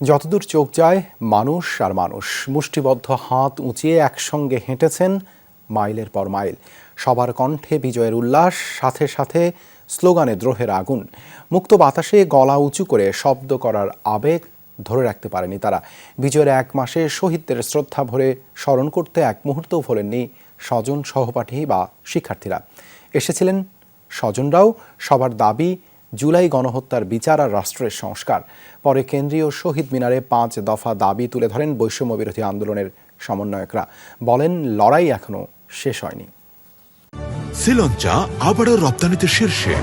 যতদূর চোখ যায়, মানুষ আর মানুষ মুষ্টিবদ্ধ হাত উঁচিয়ে একসঙ্গে হেঁটেছেন মাইলের পর মাইল। সবার কণ্ঠে বিজয়ের উল্লাস, সাথে সাথে স্লোগানে দ্রোহের আগুন। মুক্ত বাতাসে গলা উঁচু করে শব্দ করার আবেগ ধরে রাখতে পারেনি তারা। বিজয়ের এক মাসে শহীদদের শ্রদ্ধা ভরে স্মরণ করতে এক মুহূর্তও ভোলেননি স্বজন সহপাঠী বা শিক্ষার্থীরা। এসেছিলেন স্বজনরাও, সবার দাবি জুলাই গণহত্যার বিচার আর রাষ্ট্রের সংস্কার। পরে কেন্দ্রীয় শহীদ মিনারে পাঁচ দফা দাবি তুলে ধরেন বৈষম্য বিরোধী আন্দোলনের সমন্বয়করা। বলেন লড়াই এখনও শেষ হয়নি। শ্রীলঞ্চা আবারও রপ্তানিতে শীর্ষে।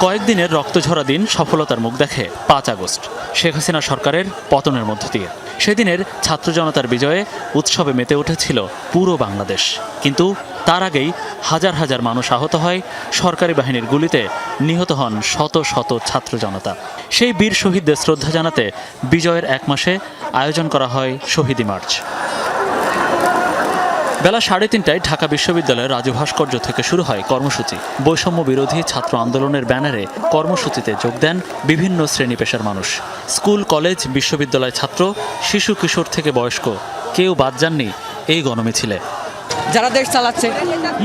কয়েকদিনের রক্তঝরা দিন সফলতার মুখ দেখে পাঁচ আগস্ট। শেখ হাসিনা সরকারের পতনের মধ্য দিয়ে। সেদিনের ছাত্র জনতার বিজয়ে উৎসবে মেতে উঠেছিল পুরো বাংলাদেশ। কিন্তু তার আগেই হাজার হাজার মানুষ আহত হয়, সরকারি বাহিনীর গুলিতে নিহত হন শত শত ছাত্র জনতা। সেই বীর শহীদদের শ্রদ্ধা জানাতে বিজয়ের এক মাসে আয়োজন করা হয় শহীদি মার্চ। বেলা সাড়ে তিনটায় ঢাকা বিশ্ববিদ্যালয়ের রাজু ভাস্কর্য থেকে শুরু হয় কর্মসূচি। বৈষম্য বিরোধী ছাত্র আন্দোলনের ব্যানারে কর্মসূচিতে যোগ দেন বিভিন্ন শ্রেণি পেশার মানুষ। স্কুল কলেজ বিশ্ববিদ্যালয় ছাত্র শিশু কিশোর থেকে বয়স্ক কেউ বাদ যাননি এই গণমিছিলে যারা দেশ চালাচ্ছে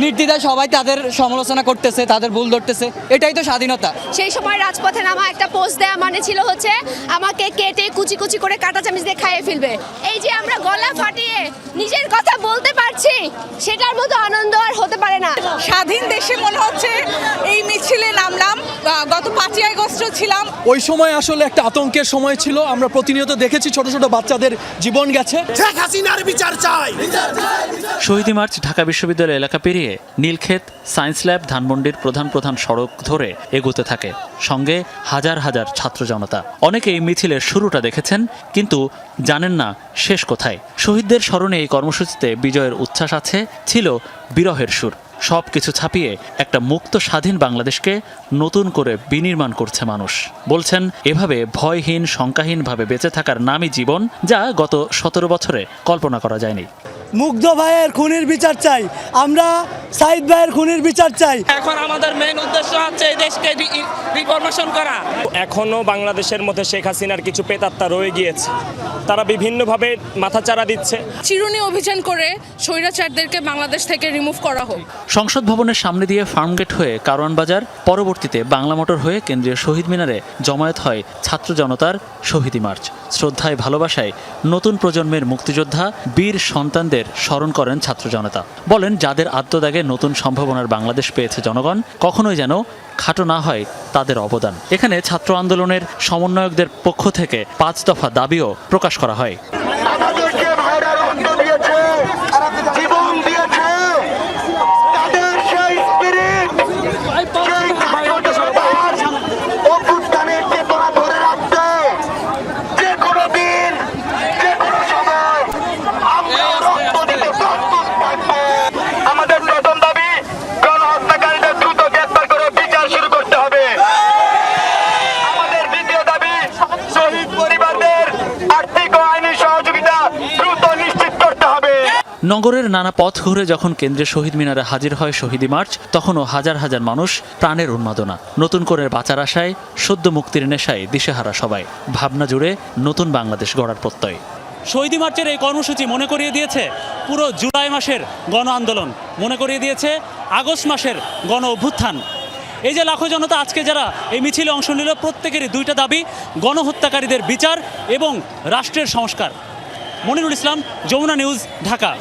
নির্দ্বিধায় সবাই তাদের সমালোচনা করতেছে তাদের ভুল ধরতেছে এটাই তো স্বাধীনতা। সেই সময় রাজপথে নামা একটা পোস্ট দেয়া মানে ছিল হচ্ছে আমাকে কেটে কুচি কুচি করে কাটা চামচ দিয়ে খাইয়ে ফেলবে। এই যে আমরা গলা ফাটিয়ে নিজের কথা বলতে পারছি সেটার মতো আনন্দ আর হতে পারে না। স্বাধীন দেশে মনে হচ্ছে এই মিছিলে নামলাম। গত পাঁচই আগস্ট ছিলাম। ওই সময় আসলে একটা আতঙ্কের সময় ছিল। আমরা প্রতিনিয়ত দেখেছি ছোট ছোট বাচ্চাদের জীবন গেছে। শহীদি মার্চ ঢাকা বিশ্ববিদ্যালয় এলাকা পেরিয়ে নীলক্ষেত সায়েন্স ল্যাব ধানমন্ডির প্রধান প্রধান সড়ক ধরে এগোতে থাকে। সঙ্গে হাজার হাজার ছাত্র জনতা। অনেকে এই মিছিলের শুরুটা দেখেছেন কিন্তু জানেন না শেষ কোথায়। শহীদদের স্মরণে এই কর্মসূচিতে বিজয়ের উচ্ছ্বাস আছে ছিল বিরহের সুর। সব কিছু ছাপিয়ে একটা মুক্ত স্বাধীন বাংলাদেশকে নতুন করে বিনির্মাণ করছে মানুষ। বলছেন, এভাবে ভয়হীন, শঙ্কাহীনভাবে বেঁচে থাকার নামই জীবন যা গত সতেরো বছরে কল্পনা করা যায়নি। মুগ্ধ ভাইয়ের খুনের বিচার চাই। আমরা সাইদ ভাইয়ের খুনের বিচার চাই। এখন আমাদের মেন উদ্দেশ্য হচ্ছে এই দেশকে রিফরমেশন করা। এখনও বাংলাদেশের মধ্যে শেখ হাসিনার কিছু পেতাত্তা রয়ে গিয়েছে। তারা বিভিন্নভাবে মাথাচাড়া দিচ্ছে। চিরুনি অভিযান করে স্বৈরাচারদেরকে বাংলাদেশ থেকে রিমুভ করা হোক। সংসদ ভবনের সামনে দিয়ে ফার্মগেট হয়ে কারওয়ান বাজার পরবর্তীতে বাংলা মোটর হয়ে কেন্দ্রীয় শহীদ মিনারে জমায়েত হয় ছাত্র জনতার শহীদি মার্চ। শ্রদ্ধায় ভালোবাসায় নতুন প্রজন্মের মুক্তিযোদ্ধা, বীর সন্তানদের স্মরণ করেন ছাত্র জনতা। বলেন, যাদের আত্মত্যাগে নতুন সম্ভাবনার বাংলাদেশ পেয়েছে জনগণ, কখনোই যেন খাটো না হয় তাদের অবদান। এখানে ছাত্র আন্দোলনের সমন্বয়কদের পক্ষ থেকে পাঁচ দফা দাবিও প্রকাশ করা হয় আমাদেরকে ভাইরা রক্ত দিয়েছে জীবন দিয়েছে তাদের সেই স্পিরিট সেই ছাত্রজনতার অভ্যুত্থানের চেতনা ধরে রাখতে যে কোনো দিন যে কোনো সময় আমরা রক্ত দিতে প্রস্তুত থাকব আমাদের প্রথম দাবি গণহত্যাকারীদের দ্রুত গ্রেপ্তার করে বিচার শুরু করতে হবে আমাদের দ্বিতীয় দাবি শহীদ পরিবারদের আর্থিক ও আইনি সহযোগিতা দ্রুত নিশ্চিত করতে হবে নগরের নানা পথ ঘুরে যখন কেন্দ্রীয় শহীদ মিনারে হাজির হয় শহীদি মার্চ, তখনও হাজার হাজার মানুষ প্রাণের উন্মাদনা। নতুন করে বাঁচার আশায় সদ্য মুক্তির নেশায় দিশেহারা সবাই। ভাবনা জুড়ে নতুন বাংলাদেশ গড়ার প্রত্যয়। শহীদি মার্চের এই কর্মসূচি মনে করিয়ে দিয়েছে পুরো জুলাই মাসের গণ আন্দোলন। মনে করিয়ে দিয়েছে আগস্ট মাসের গণ অভ্যুত্থান। এই যে লাখো জনতা আজকে যারা এই মিছিলে অংশ নিল, প্রত্যেকেরই দুইটা দাবি, গণহত্যাকারীদের বিচার এবং রাষ্ট্রের সংস্কার। মনিরুল ইসলাম যমুনা নিউজ ঢাকা।